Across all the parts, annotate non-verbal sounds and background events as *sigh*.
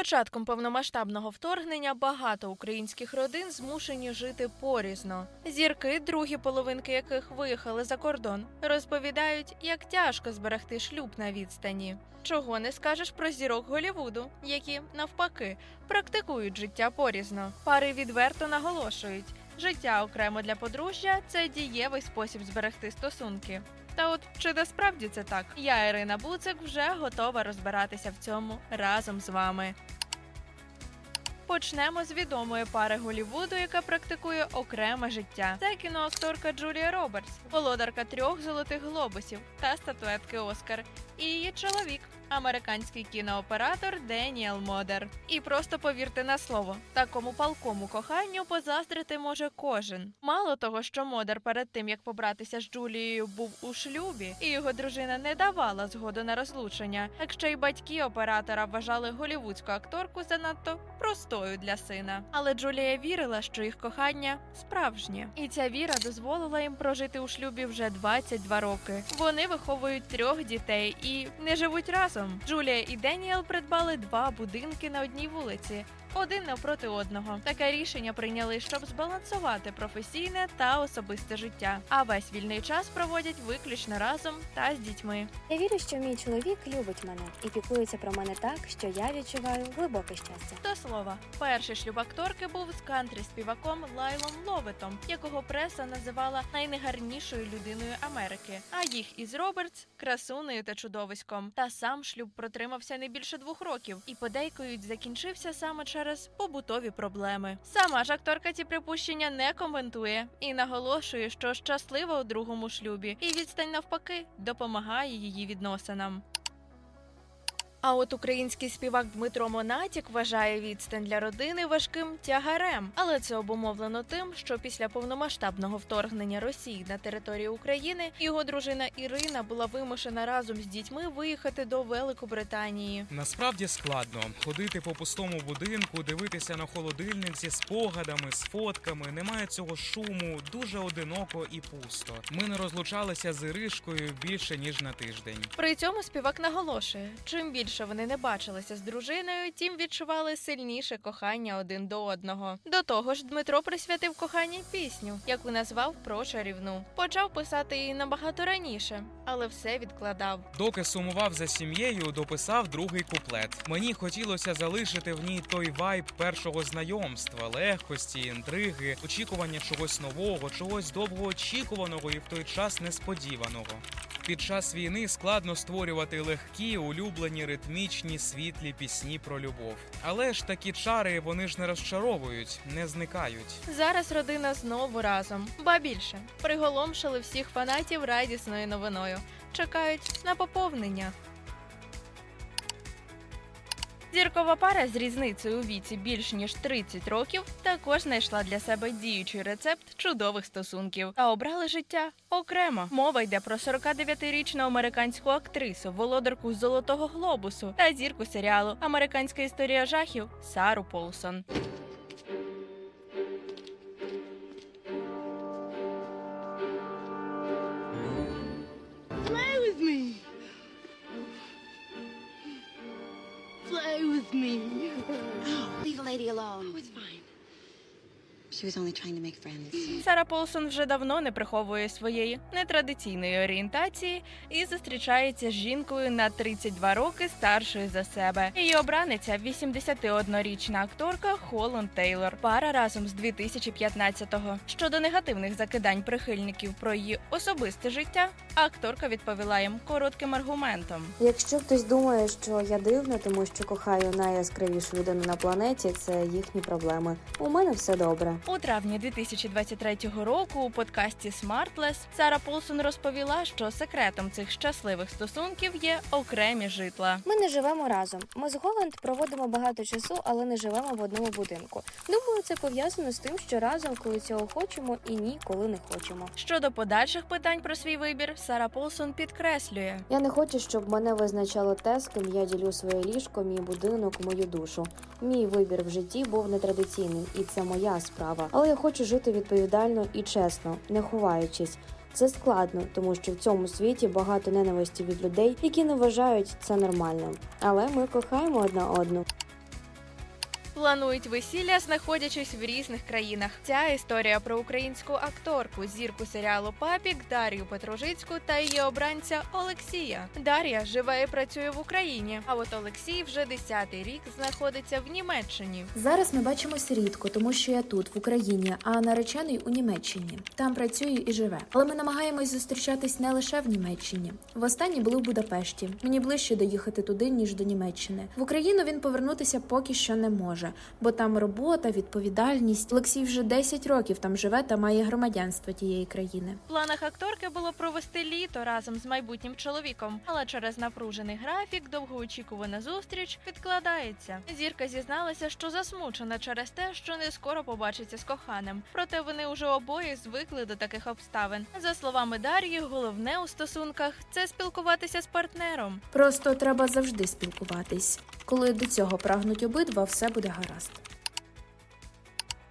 початком повномасштабного вторгнення багато українських родин змушені жити порізно. Зірки, другі половинки яких виїхали за кордон, розповідають, як тяжко зберегти шлюб на відстані. Чого не скажеш про зірок Голівуду, які навпаки практикують життя порізно. Пари відверто наголошують, життя окремо для подружжя це дієвий спосіб зберегти стосунки. Та от чи насправді це так? Я, Ірина Буцик, вже готова розбиратися в цьому разом з вами. Почнемо з відомої пари Голівуду, яка практикує окреме життя. Це кіноакторка Джулія Робертс, володарка трьох золотих глобусів та статуетки Оскар, і її чоловік, американський кінооператор Деніел Модер. І просто повірте на слово, такому палкому коханню позаздрити може кожен. Мало того, що Модер перед тим як побратися з Джулією був у шлюбі, і його дружина не давала згоду на розлучення. Так ще й батьки оператора вважали голівудську акторку занадто простою для сина. Але Джулія вірила, що їх кохання справжнє, і ця віра дозволила їм прожити у шлюбі вже 22 роки. Вони виховують трьох дітей і не живуть разом. Джулія і Деніел придбали два будинки на одній вулиці. Один навпроти одного. Таке рішення прийняли, щоб збалансувати професійне та особисте життя. А весь вільний час проводять виключно разом та з дітьми. Я вірю, що мій чоловік любить мене і піклується про мене так, що я відчуваю глибоке щастя. До слова, перший шлюб акторки був з кантрі співаком Лайлом Ловетом, якого преса називала найнегарнішою людиною Америки. А їх із Робертс красунею та чудовиськом. Та сам шлюб протримався не більше двох років і подейкують закінчився саме через побутові проблеми. Сама ж акторка ці припущення не коментує і наголошує, що щаслива у другому шлюбі, і відстань навпаки допомагає її відносинам. А от український співак Дмитро Монатік вважає відстань для родини важким тягарем, але це обумовлено тим, що після повномасштабного вторгнення Росії на територію України його дружина Ірина була вимушена разом з дітьми виїхати до Великобританії. Насправді складно ходити по пустому будинку, дивитися на холодильник зі спогадами, з фотками. Немає цього шуму, дуже одиноко і пусто. Ми не розлучалися з Іришкою більше ніж на тиждень. При цьому співак наголошує: чим більше вони не бачилися з дружиною, тим відчували сильніше кохання один до одного. До того ж, Дмитро присвятив коханні пісню, яку назвав про чарівну. Почав писати її набагато раніше, але все відкладав. Доки сумував за сім'єю, дописав другий куплет. Мені хотілося залишити в ній той вайб першого знайомства, легкості, інтриги, очікування чогось нового, чогось довгоочікуваного і в той час несподіваного. Під час війни складно створювати легкі, улюблені, ритмічні, світлі пісні про любов. Але ж такі чари вони ж не розчаровують, не зникають. Зараз родина знову разом, ба більше приголомшили всіх фанатів радісною новиною. Чекають на поповнення. Зіркова пара з різницею у віці більш ніж 30 років також знайшла для себе діючий рецепт чудових стосунків та обрали життя окремо. Мова йде про 49-річну американську актрису, володарку золотого глобусу та зірку серіалу Американська історія жахів Сару Полсон. Play with me. *gasps* Leave the lady alone. Oh, it's fine. She was only trying to make friends. Сара Полсон вже давно не приховує своєї нетрадиційної орієнтації і зустрічається з жінкою на 32 роки старшою за себе. Її обраниця 81-річна акторка Холланд Тейлор. Пара разом з 2015-го. Щодо негативних закидань прихильників про її особисте життя, акторка відповіла їм коротким аргументом. Якщо хтось думає, що я дивна, тому що кохаю найяскравішу людину на планеті, це їхні проблеми. У мене все добре. У травні 2023 року у подкасті Smartless Сара Полсон розповіла, що секретом цих щасливих стосунків є окремі житла. Ми не живемо разом. Ми з Голланд проводимо багато часу, але не живемо в одному будинку. Думаю, це пов'язано з тим, що разом, коли цього хочемо, і ні, коли не хочемо. Щодо подальших питань про свій вибір, Сара Полсон підкреслює. Я не хочу, щоб мене визначало те, з ким я ділю своє ліжко, мій будинок, мою душу. Мій вибір в житті був нетрадиційний, і це моя справа. Але я хочу жити відповідально і чесно, не ховаючись. Це складно, тому що в цьому світі багато ненависті від людей, які не вважають це нормальним. Але ми кохаємо одна одну. Планують весілля, знаходячись в різних країнах. Ця історія про українську акторку, зірку серіалу Папік Дар'ю Петрожицьку та її обранця Олексія. Дар'я живе і працює в Україні. А от Олексій вже десятий рік знаходиться в Німеччині. Зараз ми бачимося рідко, тому що я тут, в Україні, а наречений у Німеччині. Там працює і живе. Але ми намагаємось зустрічатись не лише в Німеччині. Востаннє були в Будапешті. Мені ближче доїхати туди, ніж до Німеччини. В Україну він повернутися поки що не може, бо там робота, відповідальність. Олексій вже 10 років там живе та має громадянство тієї країни. В планах акторки було провести літо разом з майбутнім чоловіком, але через напружений графік довгоочікувана зустріч відкладається. Зірка зізналася, що засмучена через те, що не скоро побачиться з коханим. Проте вони уже обоє звикли до таких обставин. За словами Дар'ї, головне у стосунках це спілкуватися з партнером. Просто треба завжди спілкуватись. Коли до цього прагнуть обидва, все буде гаразд.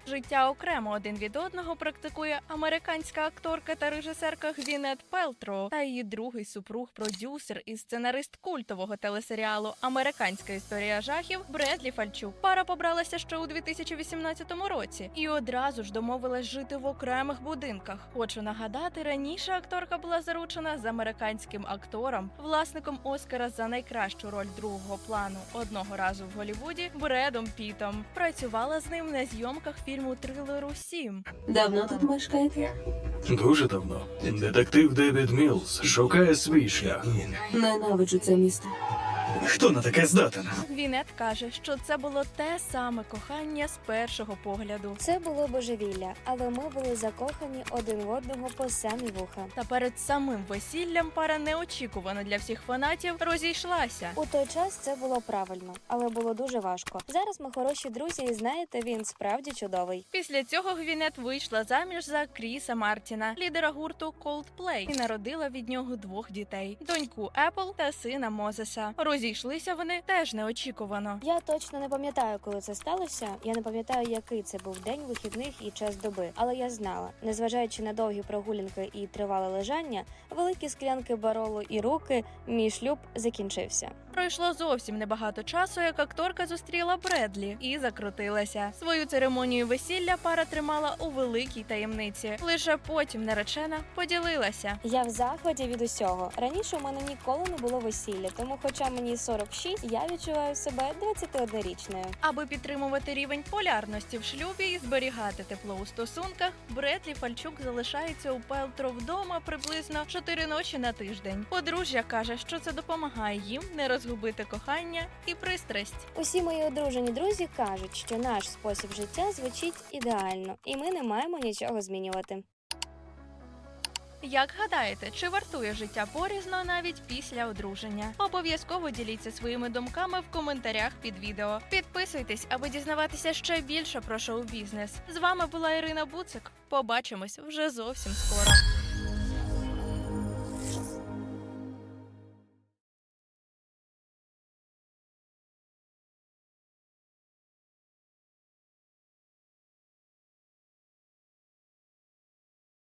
Життя окремо один від одного практикує американська акторка та режисерка Гвінет Пелтро та її другий супруг, продюсер і сценарист культового телесеріалу Американська історія жахів Бредлі Фальчук. Пара побралася ще у 2018 році і одразу ж домовилась жити в окремих будинках. Хочу нагадати, раніше акторка була заручена з американським актором, власником Оскара за найкращу роль другого плану одного разу в Голівуді Бредом Пітом. Працювала з ним на зйомках фільму трилеру Сім. Давно тут мешкаєте? Дуже давно. Детектив Девід Мілс шукає свій шлях. Ненавиджу це місто. Хто на таке здатен? Вінет каже, що це було те саме кохання з першого погляду. Це було божевілля, але ми були закохані один в одного по самі вуха. Та перед самим весіллям пара неочікувано для всіх фанатів розійшлася. У той час це було правильно, але було дуже важко. Зараз ми хороші друзі, і знаєте, він справді чудовий. Після цього Гвінет вийшла заміж за Кріса Мартіна, лідера гурту Coldplay, і народила від нього двох дітей: доньку Епл та сина Мозеса. Розійшлися вони теж неочікувано. Я точно не пам'ятаю, коли це сталося. Я не пам'ятаю, який це був день вихідних і час доби. Але я знала, незважаючи на довгі прогулянки і тривале лежання, великі склянки баролу і руки, мій шлюб закінчився. Пройшло зовсім небагато часу, як акторка зустріла Бредлі і закрутилася. Свою церемонію весілля пара тримала у великій таємниці. Лише потім наречена поділилася. Я в захваті від усього. Раніше у мене ніколи не було весілля, тому, хоча мені 46, я відчуваю себе 21-річною. Аби підтримувати рівень полярності в шлюбі і зберігати тепло у стосунках, Бредлі Фальчук залишається у Пелтро вдома приблизно 4 ночі на тиждень. Подружжя каже, що це допомагає їм не розгубити кохання і пристрасть. Усі мої одружені друзі кажуть, що наш спосіб життя звучить ідеально, і ми не маємо нічого змінювати. Як гадаєте, чи вартує життя порізно навіть після одруження? Обов'язково діліться своїми думками в коментарях під відео. Підписуйтесь, аби дізнаватися ще більше про шоу-бізнес. З вами була Ірина Буцик. Побачимось вже зовсім скоро.